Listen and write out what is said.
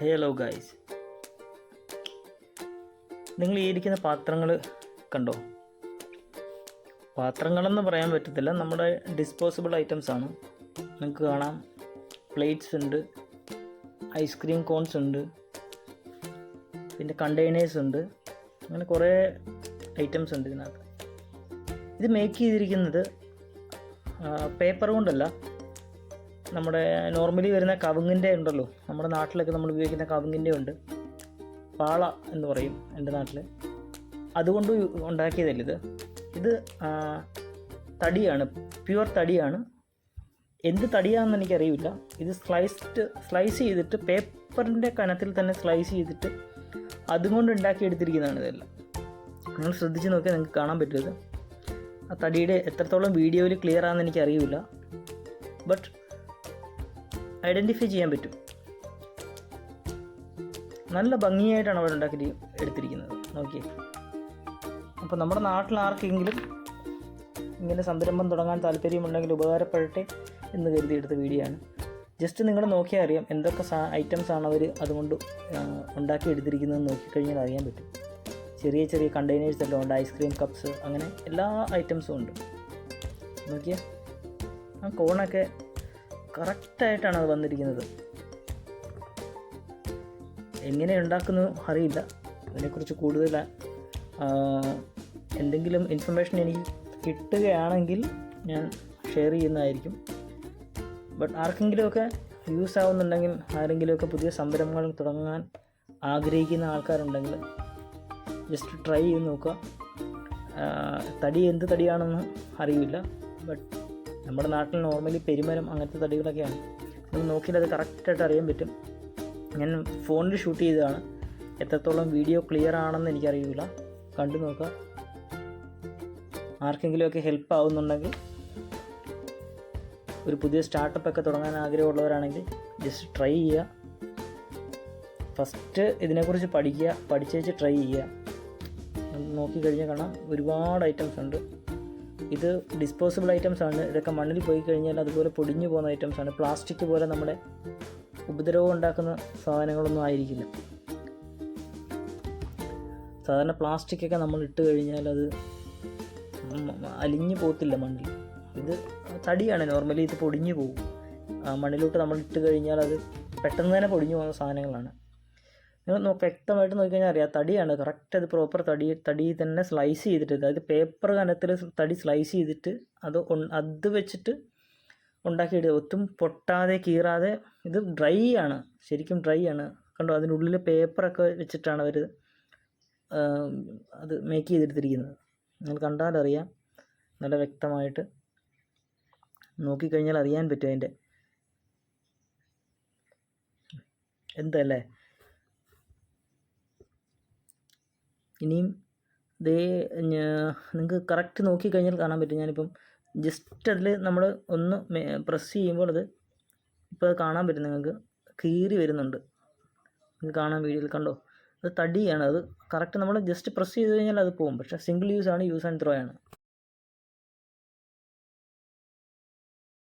Hello guys നിങ്ങൾ ഈ ഇരിക്കുന്ന പാത്രങ്ങൾ കണ്ടോ? പാത്രങ്ങളെന്ന് പറയാൻ പറ്റത്തില്ല. നമ്മുടെ ഡിസ്പോസിബിൾ ഐറ്റംസ് ആണ്. നിങ്ങൾക്ക് കാണാം. പ്ലേറ്റ്സ് ഉണ്ട്. ഐസ്ക്രീം കോൺസ് ഉണ്ട്. പിന്നെ കണ്ടെയ്നേഴ്സ് ഉണ്ട്. അങ്ങനെ കുറേ ഐറ്റംസ് ഉണ്ട് ഇതിനകത്ത്. ഇത് മേക്ക് ചെയ്തിരിക്കുന്നത് പേപ്പർ കൊണ്ടല്ല. നമ്മുടെ നോർമലി വരുന്ന കവുങ്ങിന്റെ ഉണ്ടല്ലോ. നമ്മുടെ നാട്ടിലൊക്കെ നമ്മൾ ഉപയോഗിക്കുന്ന കവുങ്ങിന്റെ ഉണ്ട്. പാള എന്ന് പറയും എന്റെ നാട്ടിൽ അതുകൊണ്ട് ഉണ്ടാക്കിയതല്ല ഇത്? ഇത് തടിയാണ്. പ്യുവർ തടിയാണ്. എന്ത് തടിയാണെന്ന് എനിക്കറിയില്ല. ഇത് സ്ലൈസ്ഡ് സ്ലൈസ് ചെയ്തിട്ട് പേപ്പറിന്റെ കനത്തിൽ തന്നെ സ്ലൈസ് ചെയ്തിട്ട് അതുകൊണ്ട് ഉണ്ടാക്കിയെടുത്തിരിക്കുന്നതാണ് ഇതെല്ലാം. നിങ്ങൾ ശ്രദ്ധിച്ച് നോക്കിയാൽ നിങ്ങൾക്ക് കാണാൻ പറ്റും ആ തടിയുടെ എത്രത്തോളം വീഡിയോയിൽ ക്ലിയർ ആണെന്ന് എനിക്കറിയില്ല. ബട്ട് ഐഡന്റിഫൈ ചെയ്യാൻ പറ്റും. നല്ല ഭംഗിയായിട്ടാണ് അവർ ഉണ്ടാക്കി എടുത്തിരിക്കുന്നത്. നോക്കിയേ. അപ്പോൾ നമ്മുടെ നാട്ടിൽ ആർക്കെങ്കിലും ഇങ്ങനെ സംരംഭം തുടങ്ങാൻ താല്പര്യമുണ്ടെങ്കിൽ ഉപകാരപ്പെടട്ടെ എന്ന് കരുതി എടുത്ത വീഡിയോ ആണ്. ജസ്റ്റ് നിങ്ങൾ നോക്കിയാൽ അറിയാം എന്തൊക്കെ സാ ഐറ്റംസ് ആണ് അവർ അതുകൊണ്ട് ഉണ്ടാക്കി എടുത്തിരിക്കുന്നതെന്ന് നോക്കിക്കഴിഞ്ഞാൽ അറിയാൻ പറ്റും. ചെറിയ ചെറിയ കണ്ടെയ്നേഴ്സ് എല്ലാം ഉണ്ട് ഐസ്ക്രീം കപ്സ് അങ്ങനെ എല്ലാ ഐറ്റംസും ഉണ്ട്. നോക്കിയാൽ ആ കോണൊക്കെ കറക്റ്റായിട്ടാണ് അത് വന്നിരിക്കുന്നത്. എങ്ങനെ ഉണ്ടാക്കുന്നു അറിയില്ല. അതിനെക്കുറിച്ച് കൂടുതൽ എന്തെങ്കിലും ഇൻഫർമേഷൻ എനിക്ക് കിട്ടുകയാണെങ്കിൽ ഞാൻ ഷെയർ ചെയ്യുന്നതായിരിക്കും. ബട്ട് ആർക്കെങ്കിലുമൊക്കെ യൂസ് ആവുന്നുണ്ടെങ്കിൽ ആരെങ്കിലുമൊക്കെ പുതിയ സംരംഭങ്ങൾ തുടങ്ങാൻ ആഗ്രഹിക്കുന്ന ആൾക്കാരുണ്ടെങ്കിൽ ജസ്റ്റ് ട്രൈ ചെയ്ത് നോക്കുക. തടി എന്ത് തടിയാണെന്ന് അറിയില്ല. ബട്ട് നമ്മുടെ നാട്ടിൽ നോർമലി പെരുമരം അങ്ങനത്തെ തടികളൊക്കെയാണ്. നമ്മൾ നോക്കിയാൽ അത് കറക്റ്റായിട്ട് അറിയാൻ പറ്റും. ഞാൻ ഫോണിൽ ഷൂട്ട് ചെയ്തതാണ്. എത്രത്തോളം വീഡിയോ ക്ലിയർ ആണെന്ന് എനിക്കറിയില്ല കണ്ടു നോക്കുക ആർക്കെങ്കിലുമൊക്കെ ഹെൽപ്പ് ആവുന്നുണ്ടെങ്കിൽ ഒരു പുതിയ സ്റ്റാർട്ടപ്പ് ഒക്കെ തുടങ്ങാൻ ആഗ്രഹമുള്ളവരാണെങ്കിൽ ജസ്റ്റ് ട്രൈ ചെയ്യുക. ഫസ്റ്റ് ഇതിനെക്കുറിച്ച് പഠിക്കുക പഠിച്ചേച്ച് ട്രൈ ചെയ്യുക. നോക്കിക്കഴിഞ്ഞാൽ കാണാം. ഒരുപാട് ഐറ്റംസ് ഉണ്ട്. ഇത് ഡിസ്പോസിബിൾ ഐറ്റംസ് ആണ്. ഇതൊക്കെ മണ്ണിൽ പോയി കഴിഞ്ഞാൽ അതുപോലെ പൊടിഞ്ഞു പോകുന്ന ഐറ്റംസ് ആണ്. പ്ലാസ്റ്റിക് പോലെ നമ്മുടെ ഉപദ്രവം ഉണ്ടാക്കുന്ന സാധനങ്ങളൊന്നും ആയിരിക്കില്ല. സാധാരണ പ്ലാസ്റ്റിക് ഒക്കെ നമ്മൾ ഇട്ട് കഴിഞ്ഞാൽ അത് അലിഞ്ഞു പോകത്തില്ല മണ്ണിൽ. ഇത് തടിയാണ്. നോർമലി ഇത് പൊടിഞ്ഞു പോകും. മണ്ണിലോട്ട് നമ്മൾ ഇട്ട് കഴിഞ്ഞാൽ അത് പെട്ടെന്ന് തന്നെ പൊടിഞ്ഞു പോകുന്ന സാധനങ്ങളാണ്. നിങ്ങൾ നോക്ക് വ്യക്തമായിട്ട് നോക്കിക്കഴിഞ്ഞാൽ അറിയാം. തടിയാണ്. കറക്റ്റ് അത് പ്രോപ്പർ തടി തടി തന്നെ സ്ലൈസ് ചെയ്തിട്ട് അതായത് പേപ്പർ കനത്തിൽ തടി സ്ലൈസ് ചെയ്തിട്ട് അത് അത് വെച്ചിട്ട് ഉണ്ടാക്കിയിട്ട് ഒത്തും പൊട്ടാതെ കീറാതെ ഇത് ഡ്രൈ ആണ്. ശരിക്കും ഡ്രൈ ആണ്. കണ്ടോ? അതിനുള്ളിൽ പേപ്പറൊക്കെ വെച്ചിട്ടാണ് അവർ അത് മേക്ക് ചെയ്തെടുത്തിരിക്കുന്നത്. നിങ്ങൾ കണ്ടാലറിയാം നല്ല വ്യക്തമായിട്ട് നോക്കിക്കഴിഞ്ഞാൽ അറിയാൻ പറ്റും അതിന്റെ. എന്തല്ലേ ഇനിയും ദേ നിങ്ങൾക്ക് കറക്റ്റ് നോക്കിക്കഴിഞ്ഞാൽ കാണാൻ പറ്റും. ഞാനിപ്പം ജസ്റ്റ് അതിൽ നമ്മൾ ഒന്ന് പ്രസ് ചെയ്യുമ്പോൾ അത് ഇപ്പോൾ കാണാൻ പറ്റും നിങ്ങൾക്ക് കീറി വരുന്നുണ്ട്. നിങ്ങൾക്ക് കാണാൻ വീഡിയോയിൽ കണ്ടോ? അത് തടിയാണ്. അത് കറക്റ്റ് നമ്മൾ ജസ്റ്റ് പ്രസ് ചെയ്ത് കഴിഞ്ഞാൽ അത് പോകും. പക്ഷേ സിംഗിൾ യൂസ് ആണ് യൂസ് ആൻഡ് ത്രോ ആണ്.